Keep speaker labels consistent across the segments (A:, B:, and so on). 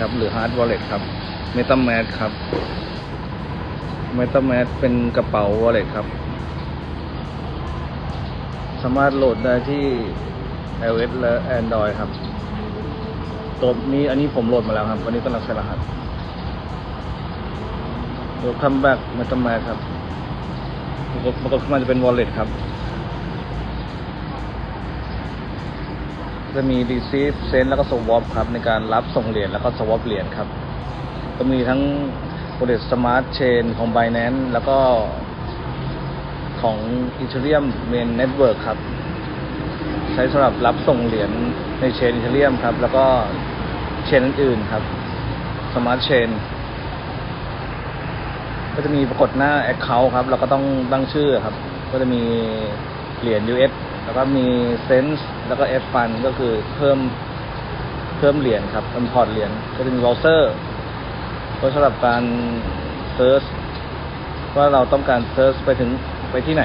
A: ครับ หรือ Hard Wallet ครับ MetaMask ครับ MetaMask เป็นกระเป๋า Wallet ครับ สามารถโหลดได้ที่ iOS และ Android ครับ ตัวนี้อันนี้ผมโหลดมาแล้วครับ วันนี้กำลังใช้รหัส Welcome back MetaMask ครับปรากฏขึ้นมาจะเป็น Wallet ครับ จะมี receive send แล้วก็ swap ครับในการรับส่งเหรียญแล้วก็ swap เหรียญครับ ก็มีทั้ง wallet smart chain ของ Binance แล้วก็ของ Ethereum main network ครับ ใช้สำหรับรับส่งเหรียญในเชน Ethereum ครับ แล้วก็เชนอื่นๆครับ smart chain ก็จะมีปรากฏหน้า Account ครับแล้วก็ต้องตั้งชื่อครับ ก็จะมีเหรียญ US แล้วก็มี Sense แล้วก็ F Fund ก็คือเพิ่มเพิ่มเหรียญครับ import เหรียญก็จะมี browser ก็สำหรับการ search ว่าเราต้องการ search ไปถึงไปที่ไหน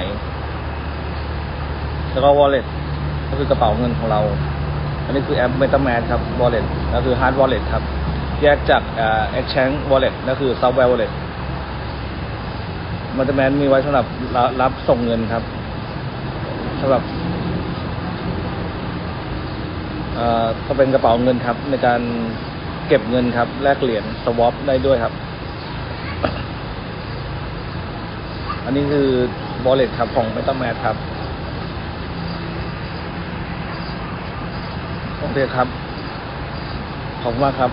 A: แล้วก็ wallet ก็คือกระเป๋าเงินของเรา อันนี้คือแอป MetaMask ครับ wallet ก็คือ hard wallet ครับ แยกจากอ่า exchange wallet ก็คือ software wallet มันจะแมนมีไว้สำหรับรับรับส่งเงินครับสำหรับ เอ่อก็เป็นกระเป๋าเงินครับ ในการเก็บเงินครับ แลกเหรียญสวอปได้ด้วยครับ อันนี้คือบอลเลตครับของเมตาแมทครับโอเคครับ ขอบคุณมากครับ